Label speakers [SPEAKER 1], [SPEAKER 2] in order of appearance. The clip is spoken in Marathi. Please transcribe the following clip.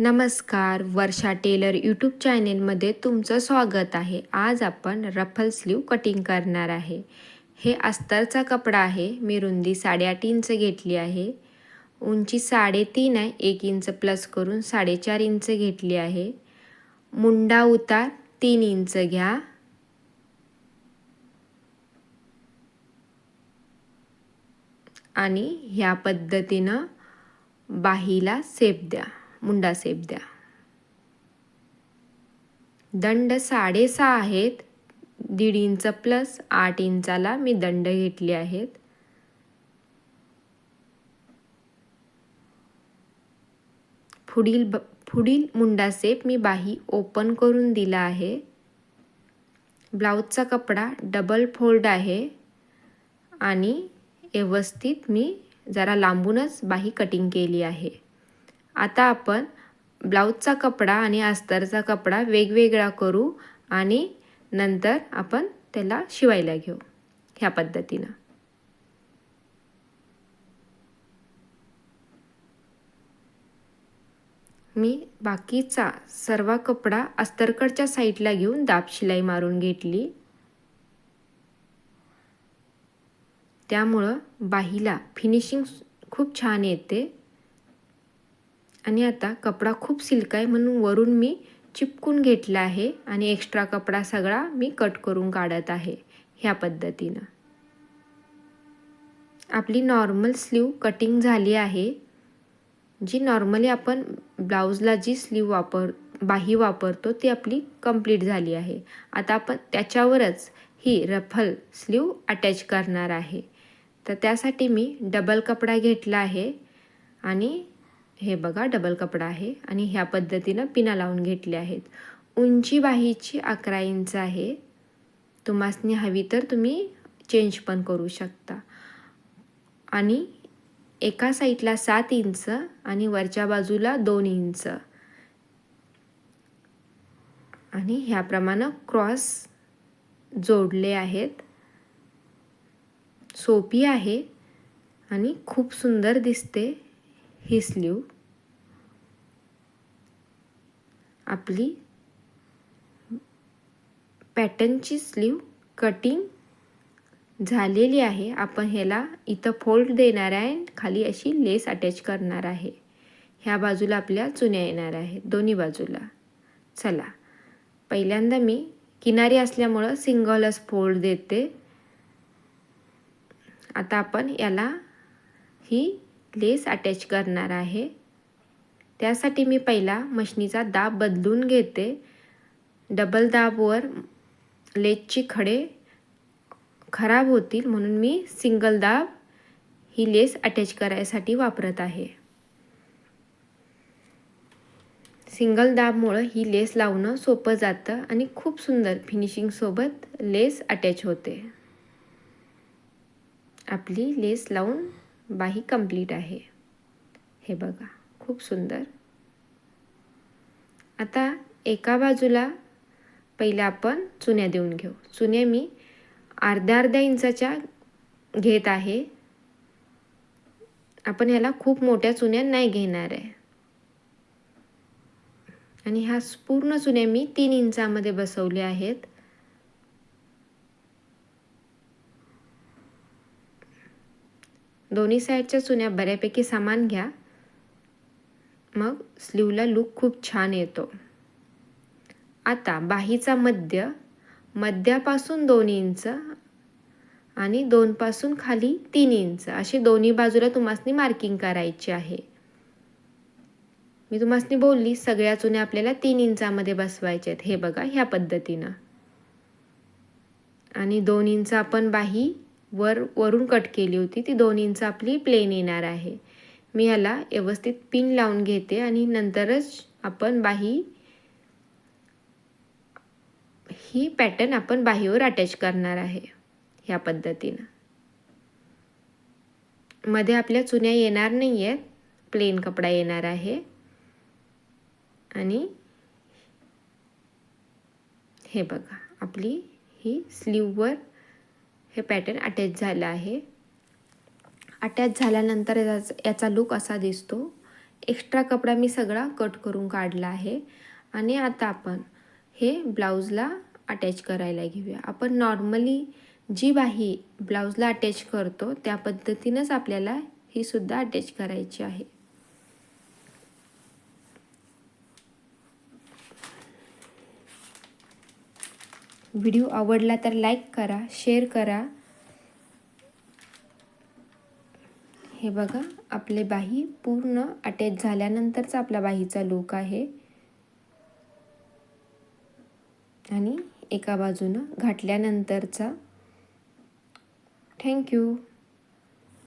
[SPEAKER 1] नमस्कार वर्षा टेलर यूट्यूब चॅनेलमध्ये तुमचं स्वागत आहे. आज आपण रफल स्लीव कटिंग करणार आहे. हे अस्तरचा कपडा आहे. मी रुंदी साडेआठ इंच घेतली आहे. उंची साडेतीन आहे. एक इंच प्लस करून साडेचार इंच घेतली आहे. मुंडा उतार तीन इंच घ्या. आणि ह्या पद्धतीनं बाहीला सेप द्या. मुंडा सेप द्या. दंड साडेसहा आहेत. दीड इंच प्लस आठ इंचाला मी दंड घेतले आहेत. पुढील ब पुढील मुंडा सेप मी बाही ओपन करून दिला आहे. ब्लाऊजचा कपडा डबल फोल्ड आहे. आणि व्यवस्थित मी जरा लांबूनच बाही कटिंग केली आहे. आता आपण ब्लाऊजचा कपडा आणि अस्तरचा कपडा वेगवेगळा करू आणि नंतर आपण त्याला शिवायला घेऊ ह्या पद्धतीनं. मी बाकीचा सर्व कपडा अस्तरकडच्या साईडला घेऊन दाब शिलाई मारून घेतली. त्यामुळं बाहीला फिनिशिंग खूप छान येते. आणि आता कपडा खूप सिल्क आहे म्हणून वरून मी चिपकून घेतला आहे आणि एक्स्ट्रा कपडा सगळा मी कट करून काढत आहे ह्या पद्धतीनं. आपली नॉर्मल स्लीव कटिंग झाली आहे जी नॉर्मली आपण ब्लाऊजला जी स्लीव वापर बाही वापरतो ती आपली कंप्लीट झाली आहे. आता आपण त्याच्यावरच ही रफल स्लीव अटॅच करणार आहे. तर त्यासाठी मी डबल कपडा घेतला आहे आणि हे बघा डबल कपडा आहे आणि ह्या पद्धतीनं पिना लावून घेतले आहेत. उंची बाहीची अकरा इंच आहे. तुम्हासनी हवी तर तुम्ही चेंज पण करू शकता. आणि एका साईडला सात इंच आणि वरच्या बाजूला दोन इंच. आणि ह्याप्रमाणे क्रॉस जोडले आहेत. सोपी आहे आणि खूप सुंदर दिसते ही स्लीव. आपली पॅटर्नची स्लीव कटिंग झालेली आहे. आपण ह्याला इथं फोल्ड देणार आहे खाली अशी लेस अटॅच करणार आहे. ह्या बाजूला आपल्या चुन्या येणार आहेत. दोन्ही बाजूला. चला. पहिल्यांदा मी किनारी असल्यामुळं सिंगलच फोल्ड देते. आता आपण याला ही लेस अटॅच करणार आहे. त्यासाठी मी पहिला मशनीचा दाब बदलून घेते. डबल दाबवर लेसची खडे खराब होतील म्हणून मी सिंगल दाब ही लेस अटॅच करायसाठी वापरत आहे. सिंगल दाबमुळं ही लेस लावणं सोपं जातं आणि खूप सुंदर फिनिशिंगसोबत लेस अटॅच होते. आपली लेस लावून बाही कंप्लीट आहे. हे बघा. खूप सुंदर. आता एका बाजूला पहिल्या आपण चुन्या देऊन घेऊ. चुन्या मी अर्ध्या अर्ध्या इंचाच्या घेत आहे. आपण ह्याला खूप मोठ्या चुन्या नाही घेणार आहे. आणि ह्या पूर्ण चुन्या मी तीन इंचामध्ये बसवल्या आहेत. दोन्ही साईडच्या चुन्या बऱ्यापैकी सामान घ्या. मग स्लीवला लूक खूप छान येतो. आता बाहीचा मध्य मध्यापासून दोन इंच आणि दोनपासून खाली तीन इंच. अशी दोन्ही बाजूला तुम्हासनी मार्किंग करायची आहे. मी तुम्हाला बोलली सगळ्या चुन्या आपल्याला तीन इंचामध्ये बसवायच्या आहेत. हे बघा ह्या पद्धतीनं. आणि दोन इंच आपण बाही वर वरून कट केली होती ती दोन इंच आपली प्लेन येणार आहे. मी ह्याला व्यवस्थित पिन लावून घेते आणि नंतरच आपण बाही ही पॅटर्न आपण बाहीवर अटॅच करणार आहे ह्या पद्धतीनं. मध्ये आपल्या चुन्या येणार नाही आहेत प्लेन कपडा येणार आहे. आणि हे बघा आपली ही स्लीववर हे पॅटर्न अटॅच झालं आहे. अटॅच झाल्यानंतर याचा याचा लूक असा दिसतो. एक्स्ट्रा कपडा मी सगळा कट करून काढला आहे. आणि आता आपण हे ब्लाऊजला अटॅच करायला घेऊया. आपण नॉर्मली जी बाही ब्लाऊजला अटॅच करतो त्या पद्धतीनंच आपल्याला ही सुद्धा अटॅच करायची आहे. व्हिडिओ आवडला तर लाईक करा शेअर करा. हे बघा आपले बाही पूर्ण अटॅच झाल्यानंतरचा आपला बाहीचा लूक आहे. आणि एका बाजूनं घातल्यानंतरचा. थँक्यू